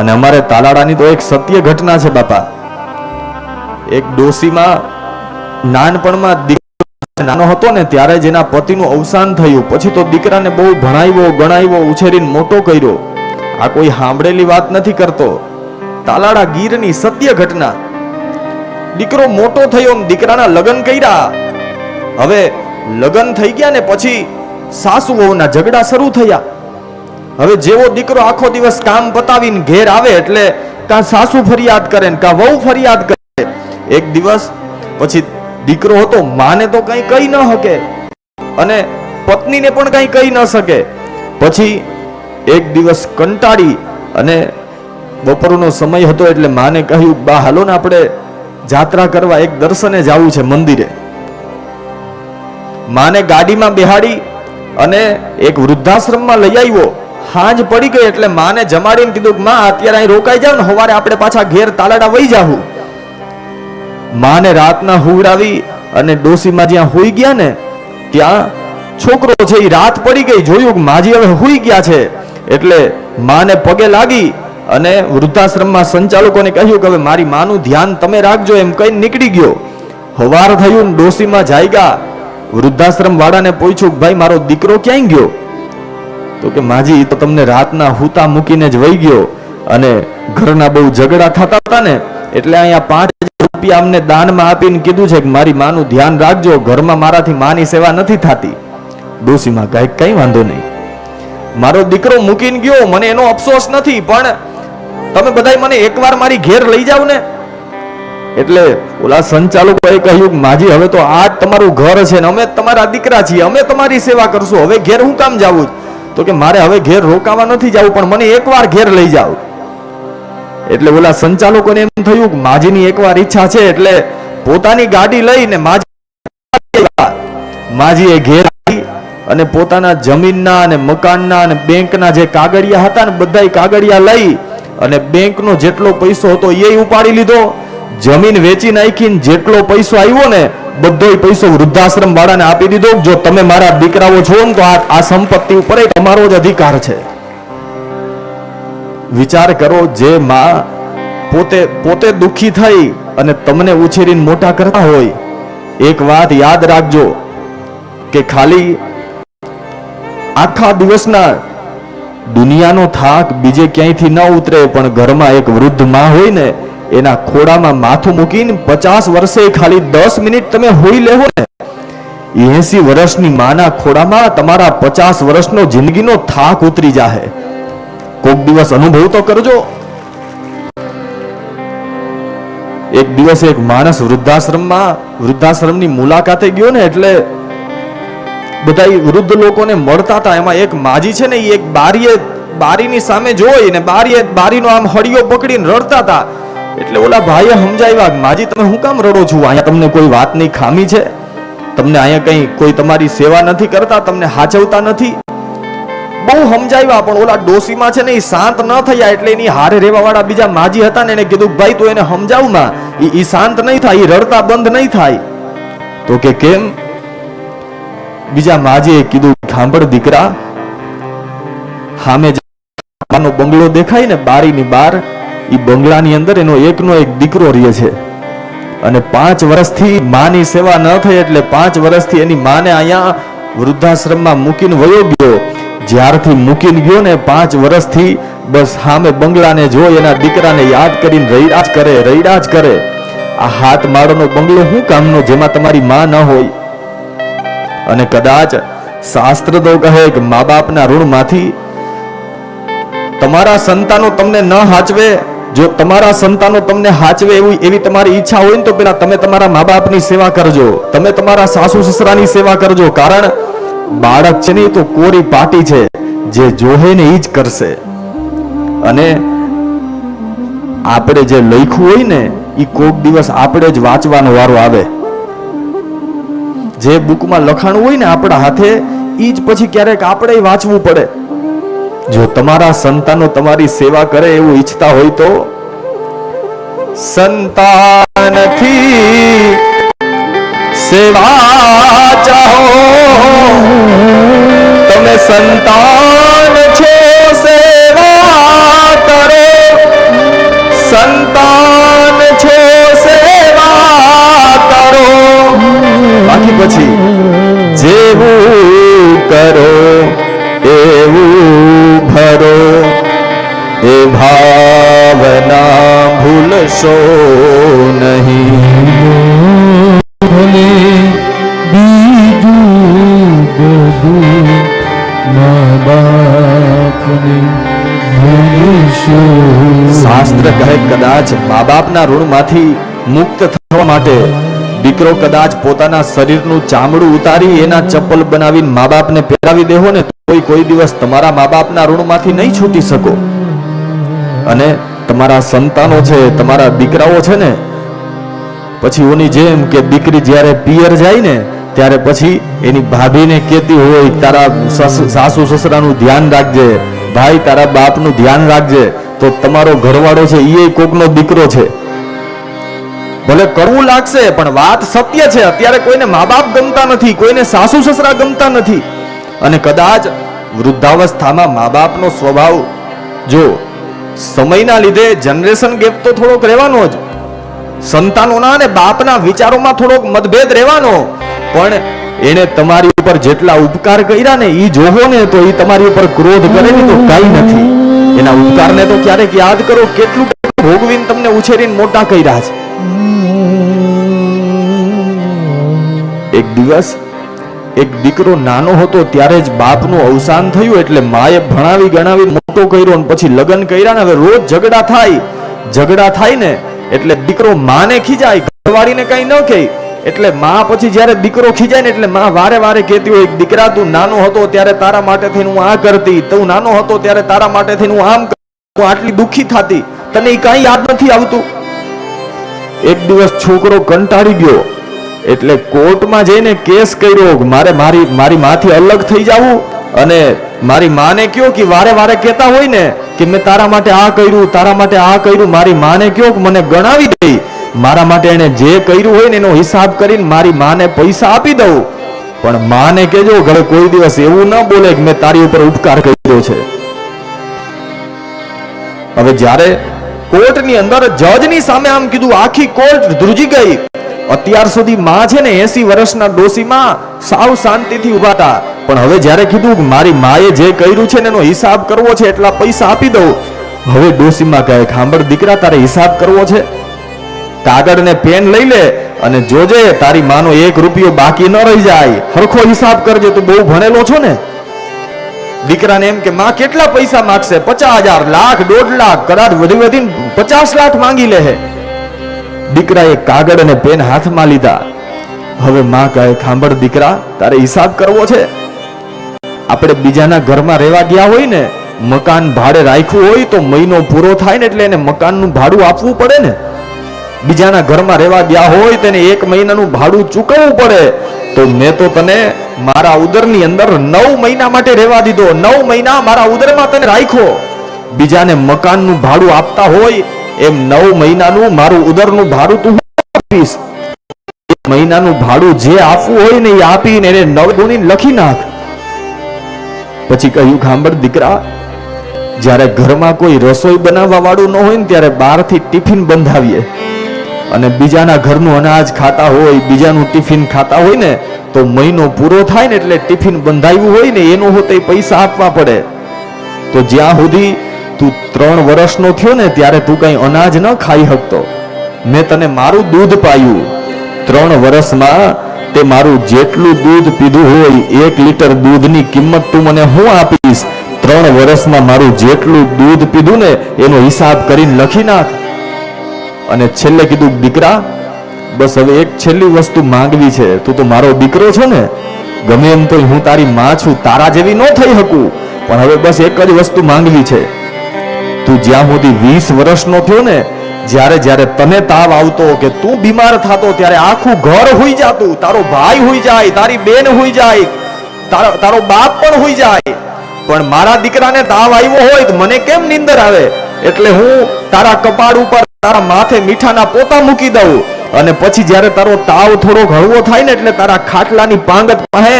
અને અમારે તાલાડાની તો એક સત્ય ઘટના છે, બાપા. એક ડોસીમાં નાનપણમાં નાનો હતો ને, ત્યારે જેના પતિનું અવસાન થયું. પછી તો દીકરાને બહુ ભણાવ્યો, ગણાવ્યો, ઉછેરીને મોટો કર્યો. આ કોઈ સાંભળેલી વાત નથી કરતો. તાલાડા ગીરની સત્ય ઘટના. દીકરો મોટો થયો દીકરાના લગ્ન કર્યા. હવે લગ્ન થઈ ગયા ને પછી સાસુ વહુના ઝઘડા શરૂ થયા. હવે જેવો દીકરો આખો દિવસ કામ પતાવીને ઘેર આવે એટલે કાં સાસુ ફરિયાદ કરે ને કાં વહુ ફરિયાદ કરે. એક દિવસ પછી દીકરો હતો, માને તો કંઈ કહી ન શકે અને પત્નીને પણ કંઈ કહી ન શકે. પછી એક દિવસ કંટાળી અને બપોરનો સમય હતો એટલે માને કહ્યું, બા, હાલો ને આપણે જાત્રા કરવા એક દર્શને જવું છે મંદિરે. માને ગાડીમાં બેહાડી અને એક વૃદ્ધાશ્રમમાં લઈ આવ્યો. હાંજ પડી ગઈ એટલે માને જમાડીને કીધું કે, માં, અત્યારે અહીં રોકાઈ જાવ ને સવારે આપણે પાછા ઘેર તાલાડા વહી જાવું માને રાતના હુવડાવી અને ડોસીમાં જ્યાં હોઈ ગયા ને, ત્યાં છોકરો છે એ રાત પડી ગઈ, જોયું કે માજી હવે હોઈ ગયા છે. એટલે માને પગે લાગી અને વૃદ્ધાશ્રમમાં સંચાલકોને કહ્યું કે, હવે મારી માનું ધ્યાન તમે રાખજો, એમ કઈ નીકળી ગયો. હવાર થયું ડોસીમાં જાયગા. વૃદ્ધાશ્રમ વાળાને પૂછ્યું ભાઈ, મારો દીકરો ક્યાંય ગયો? તો કે માજી, તો તમને રાતના હુતા મૂકીને જ વહી ગયો અને ઘરના બહુ ઝઘડા થતા હતા ને, એટલે અહીંયા પાંચ રૂપિયા અમને દાનમાં આપીને કીધું છે કે મારી માનું ધ્યાન રાખજો, ઘરમાં મારાથી માની સેવા નથી થતી. ડોસીમાં કઈ કઈ વાંધો નહીં. મારો દીકરો મૂકીને ગયો, મને એનો અફસોસ નથી, પણ તમે બધાય મને એકવાર મારી ઘેર લઈ જાવ ને. એટલે ઓલા સંચાલકોએ કહ્યું માજી, હવે તો આ તમારું ઘર છે ને, અમે તમારા દીકરા છીએ, અમે તમારી સેવા કરશું, હવે ઘેર હું કામ જાવું? તો કે મારે હવે ઘેર રોકાવા નથી જવું, પણ મને એકવાર ઘેર લઈ જાવ એટલે ઓલા સંચાલકોને એમ થયું માજીની એકવાર ઈચ્છા છે, એટલે પોતાની ગાડી લઈને માજી માજીએ ઘેર અને પોતાના જમીનના અને મકાનના અને બેંકના જે કાગળિયા હતા ને બધા કાગળિયા લઈ અને બેંકનો જેટલો પૈસો હતો એ ઉપાડી લીધો. જમીન વેચી નાખીને જેટલો પૈસો આવ્યો ને, બધોય પૈસો વૃદ્ધાશ્રમ વાળાને આપી દીધો. જો તમે મારા દીકરાઓ છો ને, તો આ સંપત્તિ ઉપર એ તમારો જ અધિકાર છે. વિચાર કરો, જે માં પોતે પોતે દુખી થઈ અને તમને ઉછેરીને મોટા કરતા હોય, એક વાત યાદ રાખજો કે ખાલી આખા દિવસના દુનિયાનો થાક બીજે ક્યાંયથી ન ઉતરે, પણ ઘરમાં એક વૃદ્ધમાં હોય ને એના ખોડામાં માથું મૂકીને પચાસ વર્ષે ખાલી દસ મિનિટ તમે હોઈ લેવો ને. એસી વર્ષની માના ખોડામાં તમારા પચાસ વર્ષનો જિંદગીનો થાક ઉતરી જાહે. કોક દિવસ અનુભવ તો કરજો. એક દિવસ એક માણસ વૃદ્ધાશ્રમમાં, વૃદ્ધાશ્રમની મુલાકાતે ગયો ને એટલે બધા વૃદ્ધ લોકોને મળતા હતા એમાં એક માજી છે ને એ એક બારીએ, બારીની સામે જોઈ ને બારીએ, બારીનો આમ હળિયો પકડીને રડતા હતા એટલે ઓલા ભાઈએ સમજાવ્યા માજી તમે હું કામ રડો છો? અહીંયા તમને કોઈ વાતની ખામી છે? તમને અહીંયા કઈ કોઈ તમારી સેવા નથી કરતા? તમને હાચવતા નથી? બહુ સમજાવ્યા પણ ઓલા ડોસીમાં છે ને એ શાંત ન થયા એટલે એની હારે રહેવા વાળા બીજા માજી હતા ને એને કીધું, ભાઈ, તું એને સમજાવમાં એ શાંત નહીં થાય એ રડતા બંધ નહીં થાય. તો કે, કેમ? બીજા માજીએ કીધું ખાંભળ દીકરા, સામે બંગલો દેખાય ને બારીની બાર ઈ બંગલાની અંદર એનો એકનો એક દીકરો રહે છે. અને પાંચ વર્ષથી માની સેવા ન થઈ એટલે પાંચ વર્ષથી એની માને અહીંયા વૃદ્ધાશ્રમમાં મૂકીને વયો ગયો. જ્યારથી મૂકીને ગયો ને પાંચ વર્ષથી બસ સામે બંગલાને જોઈ એના દીકરાને યાદ કરીને રૈરાજ કરે રૈરાજ કરે. આ હાથ માળોનો બંગલો શું કામનો જેમાં તમારી માં ન હોય? અને કદાચ શાસ્ત્ર તો કહે કે મા બાપના ઋણમાંથી તમારા સંતાનો તમને ન હાચવે? જો તમારા સંતાનો તમને હાચવે એવું એવી તમારી ઈચ્છા હોય ને તો પેલા તમે તમારા મા બાપની સેવા કરજો. તમે તમારા સાસુ સસરાની સેવા કરજો. કારણ બાળક છે ને તો કોરી પાટી છે. જે જોહે ને એ જ કરશે. અને આપણે જે લખ્યું હોય ને એ કોક દિવસ આપણે જ વાંચવાનો વારો આવે. જે બુકમાં લખાણું હોય ને આપણા હાથે એ જ પછી ક્યારેક આપણે વાંચવું પડે. જો તમારા સંતાનો તમારી સેવા કરે એવું ઈચ્છતા હોય તો સંતાનથી સેવા ચાહો. તમે સંતાન શાસ્ત્ર કહે કદાચ મા બાપના ઋણમાંથી મુક્ત થવા માટે દીકરો કદાચ પોતાના શરીરનું ચામડું ઉતારી એના ચપ્પલ બનાવીને મા બાપને પહેરાવી દેહો ને કોઈ કોઈ દિવસ તમારા મા બાપના ઋણમાંથી નહીં છૂટી શકો. અને તમારા સંતાનો છે, તમારા દીકરાઓ છે ને, પછી ઓની જેમ કે દીકરી જ્યારે પિયર જાય ને, ત્યારે પછી એની ભાભીને કહેતી હોય, તારા સસ- સાસુ, સસરાનું ધ્યાન રાખજે, ભાઈ, તારા બાપનું ધ્યાન રાખજે. તો તમારો ઘરવાળો છે એ કોકનો દીકરો છે. ભલે કરવું લાગશે, પણ વાત સત્ય છે. અત્યારે કોઈને મા બાપ ગમતા નથી, કોઈને સાસુ સસરા ગમતા નથી. અને કદાચ વૃદ્ધાવસ્થામાં મા બાપનો સ્વભાવ, જો સમયના લીધે જનરેશન ગેપ તો થોડોક રહેવાનો જ. સંતાનોના અને બાપના વિચારોમાં થોડોક મતભેદ રહેવાનો. પણ એને તમારી ઉપર જેટલા ઉપકાર કર્યા ને એ જોવો ને તો એ તમારી ઉપર ક્રોધ કરે ને તો કાઈ નથી. એના ઉપકારને તો ક્યારેક યાદ કરો કેટલું ભોગવીને તમને ઉછેરીને મોટા કર્યા છે. એક દિવસ એક દીકરો નાનો હતો ત્યારે જ બાપનું અવસાન થયું એટલે માએ ભણાવી ગણાવી મોટો કર્યો અને પછી લગ્ન કર્યા ને હવે રોજ ઝઘડા થાય. ઝઘડા થાય ને એટલે દીકરો માને ખીજાય ઘરવાળીને કઈ ન કહે. એટલે માં પછી જ્યારે દીકરો ખીજાય ને એટલે માં વારે વારે કહેતી હોય, દીકરા, તું નાનો હતો ત્યારે તારા માટે થઈને હું આ કરતી, તું નાનો હતો ત્યારે તારા માટે થઈને હું આમ હું આટલી દુખી થતી. તને કાંઈ યાદ નથી આવતું? એક દિવસ છોકરો કંટાળી ગયો, એટલે કોર્ટમાં જઈને કેસ કર્યો મારે મારી મારી માથી અલગ થઈ જાવું. અને મારી માને કયો કે વારે વારે કહેતા હોય ને કે મેં તારા માટે આ કર્યું, તારા માટે આ કર્યું. મારી માને કયો મને ગણાવી દે. મારા માટે એને જે કર્યું હોય ને એનો હિસાબ કરીને મારી માને પૈસા આપી દઉં. પણ માને કેજો ઘરે કોઈ દિવસ એવું ન બોલે કે મેં તારી ઉપર ઉપકાર કર્યો છે. હવે જ્યારે કોર્ટની અંદર જજની સામે આમ કીધું, આખી કોર્ટ ધ્રુજી ગઈ. અત્યાર સુધી માં છે ને એસી વર્ષના ડોસીમાં સાવ શાંતિથી ઊભા હતા. પણ હવે જ્યારે કીધું મારી માએ જે કર્યું છે એનો હિસાબ કરવો છે, એટલા પૈસા આપી દઉં. હવે ડોસીમાં કહે, ખાંભળ દીકરા, તારે હિસાબ કરવો છે? કાગળ ને પેન લઈ લે અને જોજે, તારી માનો એક રૂપિયો બાકી ન રહી જાય. હરખો હિસાબ કરજે, તું બહુ ભણેલો છો ને. દીકરાને એમ કે, માં, કેટલા પૈસા માગશે? પચાસ હજાર, લાખ, દોઢ લાખ, કદાચ વધી વધીને પચાસ લાખ માંગી લે દીકરાએ કાગળ અને પેન હાથમાં લીધા. હવે માં કહે, ખાંભળ દીકરા, તારે હિસાબ કરવો છે? આપણે બીજાના ઘરમાં રહેવા ગયા હોય ને, મકાન ભાડે રાખ્યું હોય તો મહિનો પૂરો થાય ને એટલે એને મકાનનું ભાડું આપવું પડે ને. બીજાના ઘરમાં રહેવા ગયા હોય તેને એક મહિનાનું ભાડું ચૂકવવું પડે, તો મેં તો તને મારા ઉદરની અંદર નવ મહિના માટે રહેવા દીધો. નવ મહિના મારા ઉદરમાં તને રાખ્યો. બીજાને મકાનનું ભાડું આપતા હોય એમ નવ મહિનાનું મારું ઉદરનું ભાડું તું આપીશ. મહિનાનું ભાડું જે આપવું હોય ને એ આપીને એને નવ ગુણી લખી નાખ. પછી કહ્યું ખાંભળ દીકરા, જ્યારે ઘરમાં કોઈ રસોઈ બનાવવા વાળું ન હોય ને ત્યારે બહારથી ટિફિન બંધાવીએ. અને બીજાના ઘરનું અનાજ ખાતા હોય, બીજાનું ટિફિન ખાતા હોય ને, તો મહિનો પૂરો થાય ને એટલે ટિફિન બંધાયું હોય ને, એનો હોતે પૈસા આપવા પડે. તો જ્યાં સુધી તું ત્રણ વર્ષનો થયો ને, ત્યારે તું કઈ અનાજ ન ખાઈ શકતો. મેં તને મારું દૂધ પાયું. ત્રણ વર્ષમાં તે મારું જેટલું દૂધ પીધું હોય, એક લીટર દૂધની કિંમત તું મને હું આપીશ? ત્રણ વર્ષમાં મારું જેટલું દૂધ પીધું ને, એનો હિસાબ કરીને લખી નાખ. અને છેલ્લે કીધું, દીકરા, બસ હવે એક છેલ્લી વસ્તુ માંગવી છે. તું તો મારો દીકરો છો ને? ગમે એમ તો હું તારી માં છું. તારા જેવી ન થઈ શકું. પણ હવે બસ એક જ વસ્તુ માંગવી છે. તું જ્યાં સુધી વીસ વર્ષનો થયો ને, જ્યારે જ્યારે તને તાવ આવતો કે તું બીમાર થતો, ત્યારે આખું ઘર હોઈ જાતું. તારો ભાઈ હોઈ જાય, તારી બેન હોઈ જાય, તારો બાપ પણ હોઈ જાય. પણ મારા દીકરાને તાવ આવ્યો હોય તો મને કેમ નીંદર આવે? એટલે હું તારા કપાળ ઉપર તારા માથે મીઠાના પોતા મૂકી દઉં. અને પછી જ્યારે તારો તાવ થોડો હળવો થાય ને એટલે તારા ખાટલાની પાંગત પાસે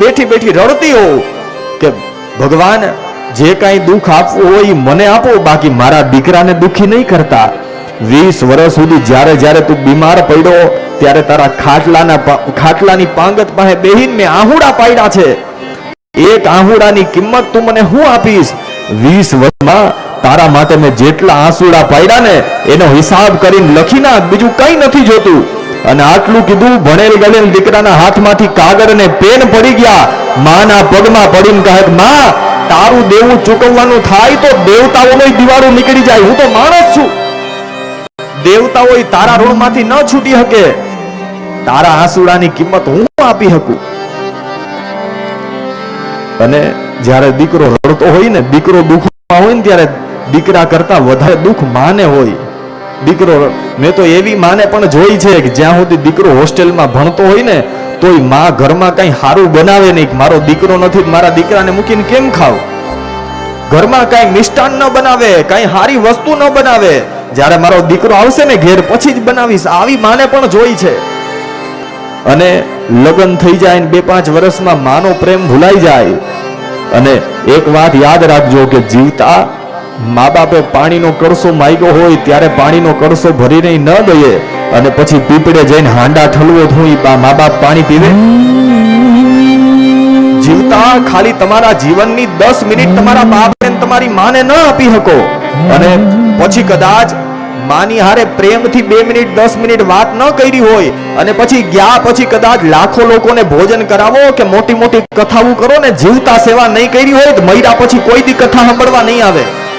બેઠી બેઠી રડતી હોઉં કે ભગવાન, જે કાંઈ દુઃખ આપવું હોય એ મને આપો, બાકી મારા દીકરાને દુઃખી નહીં કરતા. વીસ વર્ષ સુધી જ્યારે જ્યારે તું બીમાર પડ્યો, ત્યારે તારા ખાટલાના ખાટલાની પાંગત પાસે બેહીને મેં આહુડા પાડ્યા છે. એક આહુડાની કિંમત તું મને હું આપીશ? વીસ વર્ષમાં તારા માટે મેં જેટલા આંસુડા પાડ્યા ને, એનો હિસાબ કરીને લખી નાખ, બીજું કઈ નથી જોતું. અને આટલું કીધું, ભણેલ ગણેલ દીકરાના હાથમાંથી કાગળ અને પેન પડી ગયા. માના પગમાં પડીને કહે માં, તારું દેવું ચૂકવવાનું થાય તો દેવતાઓનો દિવાળો નીકળી જાય. હું તો માણસ છું. દેવતાઓ તારા ઋણમાંથી ન છૂટી શકે. તારા આંસુડાની કિંમત હું આપી શકું? અને જ્યારે દીકરો રડતો હોય ને, દીકરો દુઃખમાં હોય ને ત્યારે દીકરા કરતા વધારે દુઃખ માને હોય. દીકરો મેં તો એવી માને પણ જોઈ છે કે જ્યાં સુધી દીકરો હોસ્ટેલમાં ભણતો હોય ને, તોયમાં ઘરમાં કઈ સારું બનાવે નહીં મારો દીકરો નથી, મારા દીકરાને મૂકીને કેમ ખાવ? ઘરમાં કઈ મિષ્ટાન ન બનાવે, કઈ સારી વસ્તુ ન બનાવે. જ્યારે મારો દીકરો આવશે ને ઘેર, પછી જ બનાવીશ. આવી માને પણ જોઈ છે. અને લગ્ન થઈ જાય બે પાંચ વર્ષમાં માનો પ્રેમ ભૂલાઈ જાય. અને એક વાત યાદ રાખજો કે જીવતા મા બાપે પાણીનો કળસો માગ્યો હોય ત્યારે પાણીનો કળસો ભરીને ન દઈએ. અને પછી પીપળે જઈને હાંડા ઠલવો ધોઈ મા બાપ પાણી પીવે. જીવતા ખાલી તમારા જીવનની દસ મિનિટ તમારા બાપને તમારી માને ન આપી શકો. અને પછી કદાચ માની હારે પ્રેમથી બે મિનિટ, દસ મિનિટ વાત ન કરી હોય અને પછી ગયા પછી કદાચ લાખો લોકોને ભોજન કરાવો કે મોટી મોટી કથાઓ કરો ને જીવતા સેવા નહીં કરી હોય તો મહિના પછી કોઈ દી કથા સાંભળવા નહીં આવે.